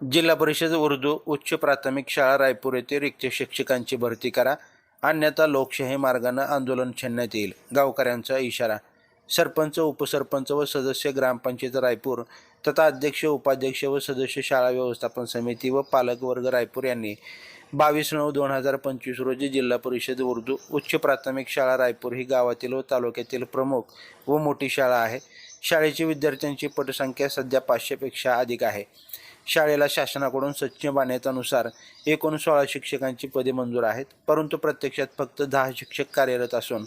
जिल्हा परिषद उर्दू उच्च प्राथमिक शाळा रायपूर येथे रिक्त शिक्षकांची भरती करा. अन्यथा लोकशाही मार्गानं आंदोलन छेडण्यात येईल. गावकऱ्यांचा इशारा. सरपंच उपसरपंच व सदस्य ग्रामपंचायत रायपूर तथा अध्यक्ष उपाध्यक्ष व सदस्य शाळा व्यवस्थापन समिती व पालकवर्ग रायपूर यांनी बावीस नऊ दोन हजार पंचवीस रोजी जिल्हा परिषद उर्दू उच्च प्राथमिक शाळा रायपूर ही गावातील व तालुक्यातील प्रमुख व मोठी शाळा आहे. शाळेची विद्यार्थ्यांची पटसंख्या सध्या पाचशेपेक्षा अधिक आहे. शाळेला शासनाकडून सच्च मान्यतानुसार एकूण सोळा शिक्षकांची पदे मंजूर आहेत. परंतु प्रत्यक्षात फक्त दहा शिक्षक कार्यरत असून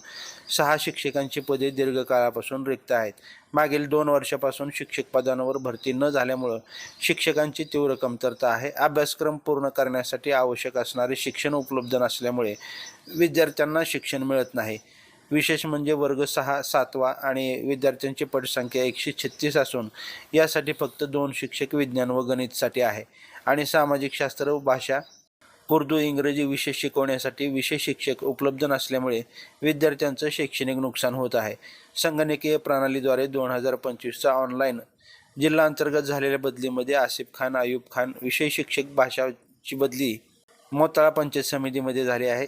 सहा शिक्षकांची पदे दीर्घकाळापासून रिक्त आहेत. मागील दोन वर्षापासून शिक्षक पदांवर भरती न झाल्यामुळं शिक्षकांची तीव्र कमतरता आहे. अभ्यासक्रम पूर्ण करण्यासाठी आवश्यक असणारे शिक्षण उपलब्ध नसल्यामुळे विद्यार्थ्यांना शिक्षण मिळत नाही. विशेष म्हणजे वर्ग सहा सातवा आणि विद्यार्थ्यांची पटसंख्या एकशे छत्तीस असून यासाठी फक्त दोन शिक्षक विज्ञान व गणितसाठी आहे. आणि सामाजिक शास्त्र व भाषा उर्दू इंग्रजी विषय शिकवण्यासाठी विशेष शिक्षक उपलब्ध नसल्यामुळे विद्यार्थ्यांचं शैक्षणिक नुकसान होत आहे. संगणकीय प्रणालीद्वारे दोन हजार पंचवीसचा ऑनलाईन जिल्हा अंतर्गत झालेल्या बदलीमध्ये आसिफ खान आयुब खान विषय शिक्षक भाषाची बदली मोताळा पंचायत समितीमध्ये झाली आहे.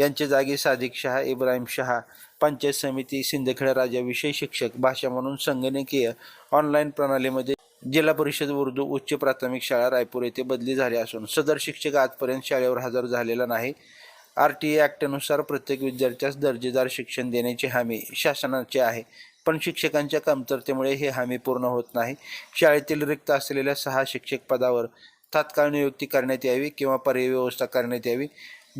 यांच्या जागी सादिक शहा इब्राहिम शहा पंचायत समिती सिंदखेड राजा विषय शिक्षक भाषा म्हणून संगणकीय ऑनलाईन प्रणालीमध्ये जिल्हा परिषद उर्दू उच्च प्राथमिक शाळा रायपूर येथे बदली झाली असून सदर शिक्षक आजपर्यंत शाळेवर हजर झालेला नाही. आर टी ए ॲक्टनुसार प्रत्येक विद्यार्थ्यास दर्जेदार शिक्षण देण्याची हमी शासनाची आहे. पण शिक्षकांच्या कमतरतेमुळे हे हमी पूर्ण होत नाही. शाळेतील रिक्त असलेल्या सहा शिक्षक पदावर तात्काळ नियुक्ती करण्यात यावी किंवा पर्यायी व्यवस्था करण्यात यावी.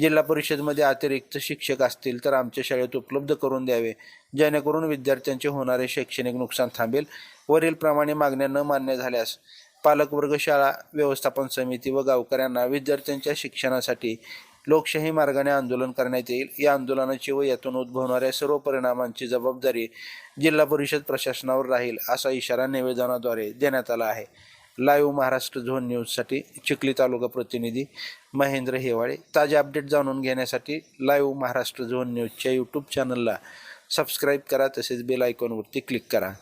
जिल्हा परिषदमध्ये अतिरिक्त शिक्षक असतील तर आमच्या शाळेत उपलब्ध करून द्यावे. जेणेकरून विद्यार्थ्यांचे होणारे शैक्षणिक नुकसान थांबेल. वरीलप्रमाणे मागण्या न मान्य झाल्यास पालकवर्ग शाळा व्यवस्थापन समिती व गावकऱ्यांना विद्यार्थ्यांच्या शिक्षणासाठी लोकशाही मार्गाने आंदोलन करण्यात येईल. या आंदोलनाची व यातून उद्भवणाऱ्या सर्व परिणामांची जबाबदारी जिल्हा परिषद प्रशासनावर राहील असा इशारा निवेदनाद्वारे देण्यात आला आहे. लाईव्ह महाराष्ट्र झोन न्यूजसाठी चिखली तालुका प्रतिनिधी महेंद्र हेवाळे. ताजे अपडेट जाणून घेण्यासाठी लाईव्ह महाराष्ट्र झोन न्यूजच्या यूट्यूब चॅनलला सबस्क्राईब करा तसेच बेल आयकॉनवरती क्लिक करा.